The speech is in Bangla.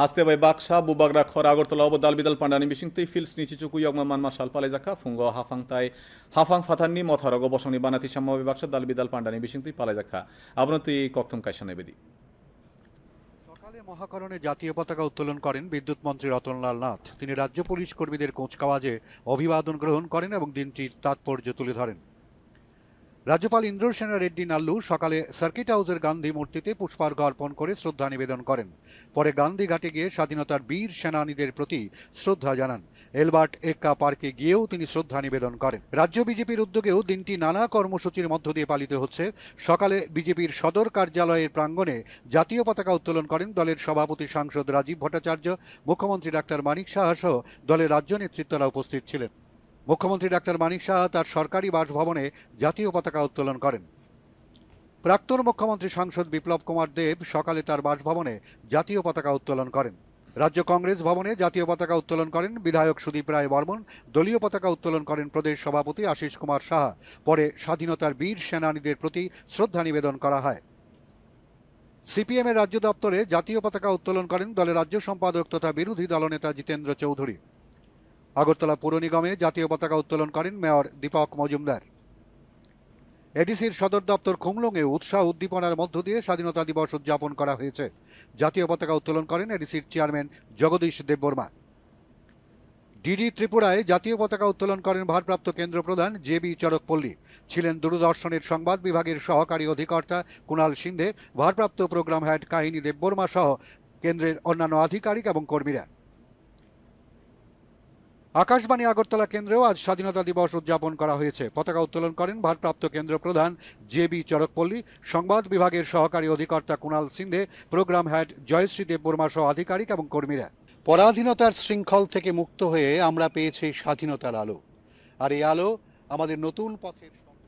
হাসতে বাই বাকসা, বুবাগরা খরা, আগরতলা অব দাল বিদাল, পান্ডানি বিশিং তুই ফিলস, নিচি চুকুই অগম মানমা সাল পালে জাকা, ফুঙ্গ, হাফাং তাই, হাফাং, ফাথাননি, মথারগ, বসংনি, বানাতি, সাম্মা, বাই বাকসা, দাল, বিদাল, পান্ডানি বিশিং তুই পালে জাকা। আবনত তুই ককথম কাইশানে বেদি সকালে মহাকরণে জাতীয় পতাকা উত্তোলন করেন বিদ্যুৎ মন্ত্রী রতনলাল নাথ। তিনি রাজ্য পুলিশ কর্মীদের কোঁচকাওয়াজে অভিবাদন গ্রহণ করেন এবং দিনটির তাৎপর্য তুলে ধরেন। রাজ্যপাল ইন্দ্রসেনা রেড্ডি নাল্লু সকালে সার্কিট হাউসের গান্ধী মূর্তিতে পুষ্পার্ঘ অর্পণ করে শ্রদ্ধা নিবেদন করেন। পরে গান্ধী ঘাটে গিয়ে স্বাধীনতার বীর সেনানীদের প্রতি শ্রদ্ধা জানান। এলবার্ট এক্কা পার্কে গিয়েও তিনি শ্রদ্ধা নিবেদন করেন। রাজ্য বিজেপির উদ্যোগেও দিনটি নানা কর্মসূচির মধ্য দিয়ে পালিত হচ্ছে। সকালে বিজেপির সদর কার্যালয়ের প্রাঙ্গণে জাতীয় পতাকা উত্তোলন করেন দলের সভাপতি সাংসদ রাজীব ভট্টাচার্য, মুখ্যমন্ত্রী ডাক্তার মানিক সাহা সহ দলের রাজ্য নেতৃত্বরা উপস্থিত ছিলেন। মুখ্যমন্ত্রী ডাক্তার মানিক সাহা তার সরকারি বাসভবনে জাতীয় পতাকা উত্তোলন করেন। প্রাক্তন মুখ্যমন্ত্রী সাংসদ বিপ্লব কুমার দেব সকালে তার বাসভবনে জাতীয় পতাকা উত্তোলন করেন। রাজ্য কংগ্রেস ভবনে জাতীয় পতাকা উত্তোলন করেন বিধায়ক সুদীপ রায় বর্মন। দলীয় পতাকা উত্তোলন করেন প্রদেশ সভাপতি আশিস কুমার সাহা। পরে স্বাধীনতার বীর সেনানীদের প্রতি শ্রদ্ধা নিবেদন করা হয়। সিপিএম এর রাজ্য দপ্তরে জাতীয় পতাকা উত্তোলন করেন দলের রাজ্য সম্পাদক তথা বিরোধী দলনেতা জিতেন্দ্র চৌধুরী। আগরতলা পুর নিগমে জাতীয় পতাকা উত্তোলন করেন মেয়র দীপক মজুমদার। এডিসির সদর দপ্তর খুমলুঙে উৎসাহ উদ্দীপনার মধ্য দিয়ে স্বাধীনতা দিবস উদযাপন করা হয়েছে। জাতীয় পতাকা উত্তোলন করেন এডিসির চেয়ারম্যান জগদীশ দেববর্মা। ডিডি ত্রিপুরায় জাতীয় পতাকা উত্তোলন করেন ভারপ্রাপ্ত কেন্দ্র প্রধান জে বি চরকপল্লী। ছিলেন দূরদর্শনের সংবাদ বিভাগের সহকারী অধিকর্তা কুণাল সিন্ধে, ভারপ্রাপ্ত প্রোগ্রাম হেড কাহিনী দেববর্মা সহ কেন্দ্রের অন্যান্য আধিকারিক এবং কর্মীরা। আকাশবাণী আগরতলা কেন্দ্রেও আজ স্বাধীনতা দিবস উদযাপন করা হয়েছে। পতাকা উত্তোলন করেন ভারপ্রাপ্ত কেন্দ্র প্রধান জে বি চরকপল্লী। সংবাদ বিভাগের সহকারী অধিকর্তা কুণাল সিন্ধে, প্রোগ্রাম হেড জয়শ্রী দেববর্মা সহ আধিকারিক এবং কর্মীরা। পরাধীনতার শৃঙ্খল থেকে মুক্ত হয়ে আমরা পেয়েছি স্বাধীনতার আলো। আর এই আলো আমাদের নতুন পথের